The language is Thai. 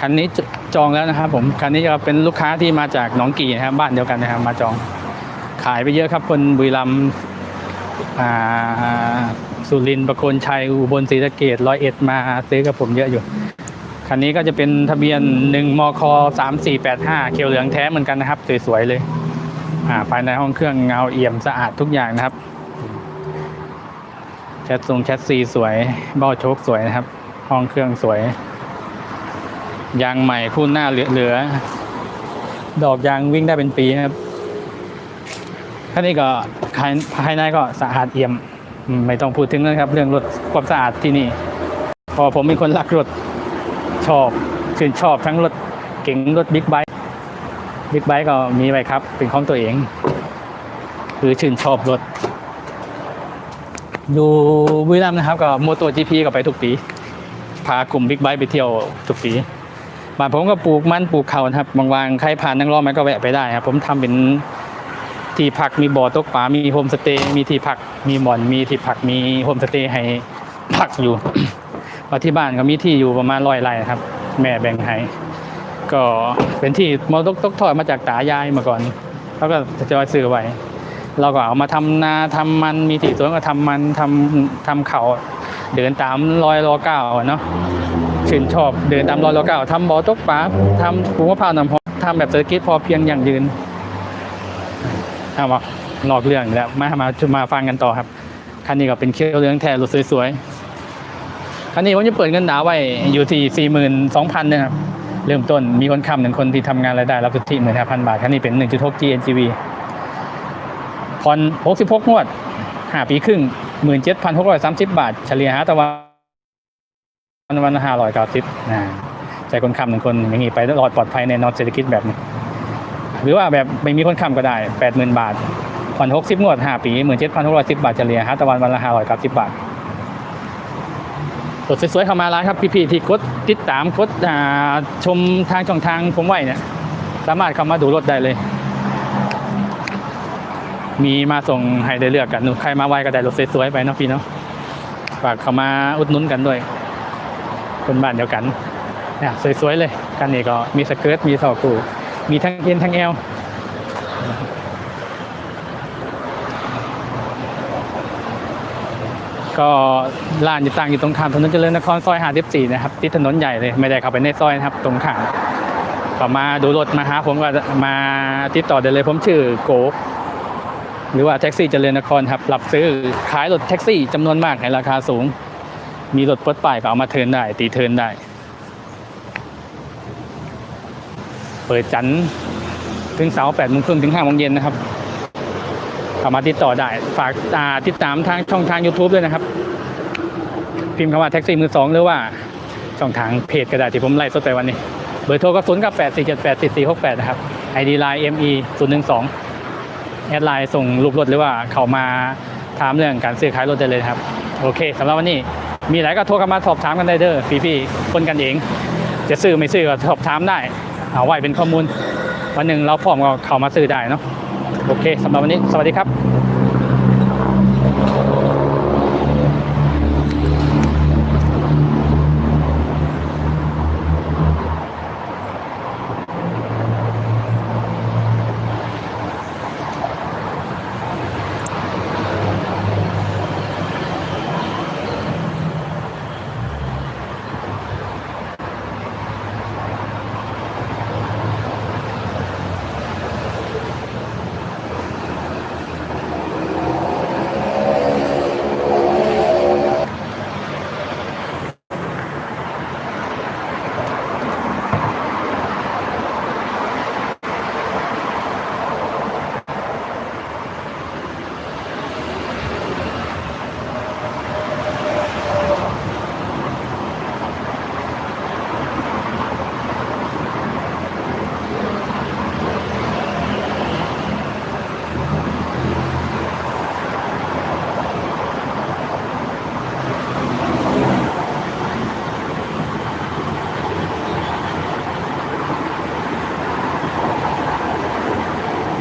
คันนี้จองแล้วนะครับผมคันนี้จะเป็นลูกค้าที่มาจากหนองกี่นะครับบ้านเดียวกันนะครับมาจองขายไปเยอะครับคนบุรีรัมย์อ่าสุรินทร์ประโคนชัยอุบลศรีสะเกดร้อยเอ็ดมาซื้อกับผมเยอะอยู่คันนี้ก็จะเป็นทะเบียน1มค3485เขียวเหลืองแท้เหมือนกันนะครับสวยๆเลยอาภายในห้องเครื่องเงาเอี่ยมสะอาดทุกอย่างนะครับแชททรงแชทซีสวยเบ้าโชคสวยนะครับ ห้องเครื่องสวย ยางใหม่คู่หน้าเหลือๆ ดอกยางวิ่งได้เป็นปีครับท่านี้ก็ภายในก็สะอาดเอี่ยม ไม่ต้องพูดถึงนะครับ เรื่องรถความสะอาดที่นี่พอผมเป็นคนรักรถชอบชื่นชอบทั้งรถเก๋งรถบิ๊กไบค์บิ๊กไบค์ก็มีไว้ครับ เป็นของตัวเอง คือชื่นชอบรถ อยู่บุรีรัมย์นะครับ ก็โมโตจีพีก็ไปทุกปี พากลุ่มบิ๊กไบค์ไปเที่ยวทุกปี บ้านผมก็ปลูกมันปลูกเขานะครับบางวางใครผ่านนั่งรอมันก็แวะไปได้ครับ ผมทำเป็นที่พักมีบ่อตกปลา มีโฮมสเตย์ มีที่พัก มีหมอน มีที่พัก มีโฮมสเตย์ให้พักอยู่ว่าที่บ้านก็มีที่อยู่ประมาณร้อยไร่ครับ แม่แบ่งให้ ก็เป็นที่มรดกตกทอดมาจากตายายมาก่อนเขาก็จะจอยซื้อไว้ เราก็เอามาทำนาทำมันมีที่สวนก็ทำมันทำทำเขาเดินตามรอยรอเก้าเนาะ ชื่นชอบเดินตามรอยรอเก้าทำบ่อตกปลาทำปลูกมะพร้าวน้ำหอมทำแบบเศรษฐกิจพอเพียงอย่างยืนเอามาหลอกเรื่องอีกแล้วมามามาฟังกันต่อครับคันนี้ก็เป็นเคี้ยวเรื่องแท้รถสวยๆคันนี้ผมจะเปิดเงินดาวน์ไว้อยู่ที่สี่หมื่นสองพันนะครับเริ่มต้นมีคนค้ำหนึ่งคนที่ทำงานรายได้รับสุทธิหมื่นห้าพันบาทคันนี้เป็นหนึ่งจุดหก GNGV ผ่อน66งวด5ปีครึ่ง17,630บาท เฉลี่ยหาตะวัน วันละ590นะใจคนค้ำหนึ่งคนอย่างนี้ไปตลอดปลอดภัยในนอนเศรษฐกิจแบบนี้ หรือว่าแบบไม่มีคนค้ำก็ได้80,000บาทผ่อน60งวด5ปี17,610บบาทเฉลี่ยหาตะวันวันละ590บบาทกดสวยๆเข้ามาร้านครับพี่ๆที่กดติดตามกดชมทางช่องทางผมไหวเนี่ย สามารถเข้ามาดูรถได้เลย มีมาส่งให้ได้เลือกกันใครมาไวก็ได้รถสวยๆไปเนาะพี่เนาะฝากเข้ามาอุดหนุนกันด้วย คนบ้านเดียวกันเนี่ยสวยๆเลยกันนี่ก็มีสเกิร์ตมีสอกูมีทั้งเอ็นทั้งเอลก็ร้านอยู่ตั้งอยู่ตรงข้ามถนนเจริญนครซอย54นะครับติดถนนใหญ่เลยไม่ได้เข้าไปในซอยนะครับ ตรงข้ามก็มาดูรถมาหาผมก็มาติดต่อได้เลยผมชื่อโกหรือว่าแท็กซี่เจริญนครครับรับซื้อขายรถแท็กซี่จำนวนมากในราคาสูง มีรถปลดป้ายก็เอามาเทินได้ ตีเทินได้ เปิดจันทร์ถึงเสาร์แปดโมงครึ่งถึงห้าโมงเย็นนะครับสามารถติดต่อได้ ฝากอ่าติดตามทางช่องทาง YouTube ด้วยนะครับ พิมพ์คำว่าแท็กซี่มือสองหรือว่าช่องทางเพจก็ได้ที่ผมไล่สดไปวันนี้ เบอร์โทรก็ศูนย์กับแปดสี่เจ็ดแปดสี่สี่หกแปดนะครับไอดีไลน์ ME ศูนย์หนึ่งสองแอดไลน์ส่งรูปรถหรือว่าเขามาถามเรื่องการซื้อขายรถได้เลยครับ โอเคสำหรับวันนี้ มีอะไรก็โทรกันมาสอบถามกันได้เด้อพี่ๆคนกันเอง จะซื้อไม่ซื้อก็สอบถามได้ เอาไว้เป็นข้อมูล วันหนึ่งเราพร้อมก็เข้ามาซื้อได้เนาะโอเคสำหรับวันนี้สวัสดีครับ